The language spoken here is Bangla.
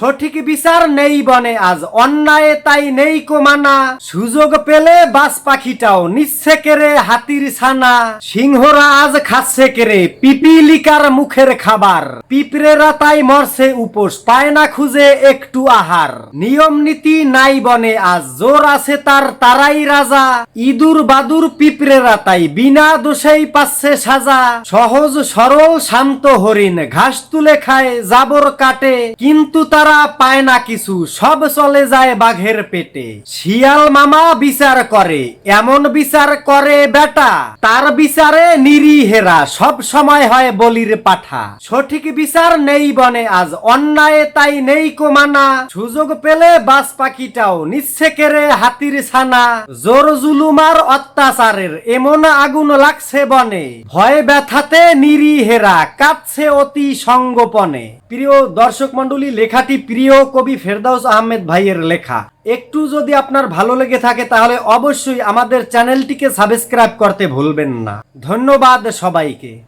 সঠিক বিচার নেই বনে আজ, অন্যায় তাই নেই কমানা। সুযোগ পেলে বাস পাখিটাও নিচ্ছে কেড়ে হাতির ছানা। সিংহরা আজ খাচ্ছে কেড়ে পিপিলিকার মুখের খাবার। পিঁপড়েরা তাই মরছে উপোস, পায় না খুঁজে একটু আহার। নিয়ম নীতি নাই বনে আজ, জোর আছে তার তারাই রাজা। ইদুর বাদুর পিঁপড়েরা তাই বিনা দোষেই পাচ্ছে সাজা। সহজ সরল শান্ত হরিণ, ঘাস তুলে খায় জাবর কাটে, কিন্তু তারা পায় না কিছু, সব চলে যায় বাঘের পেটে। শিয়াল মামা বিচার করে, এমন বিচার করে বেটা। তার বিচারে নিরীহেরা, সব সময় হয় বলির পাঠা। সঠিক বিচার নেই বনে আজ, অন্যায় তাই নেই কমানা। সুযোগ পেলে বাস পাখিটাও নিচ্ছে কেড়ে হাতির ছানা। জোর জুলুমার অত্যাচারের, এমন আগুন লাগছে বনে। ভয় ব্যথাতে নিরীহেরা, কাঁদছে অতি সঙ্গোপনে। প্রিয় দর্শক মন্ডলী লেখাটি প্রিয় কবি ফেরদাউস আহমেদ ভাইয়ের লেখা। একটু যদি আপনার ভালো লেগে থাকে তাহলে অবশ্যই আমাদের চ্যানেলটিকে সাবস্ক্রাইব করতে ভুলবেন না। ধন্যবাদ সবাইকে।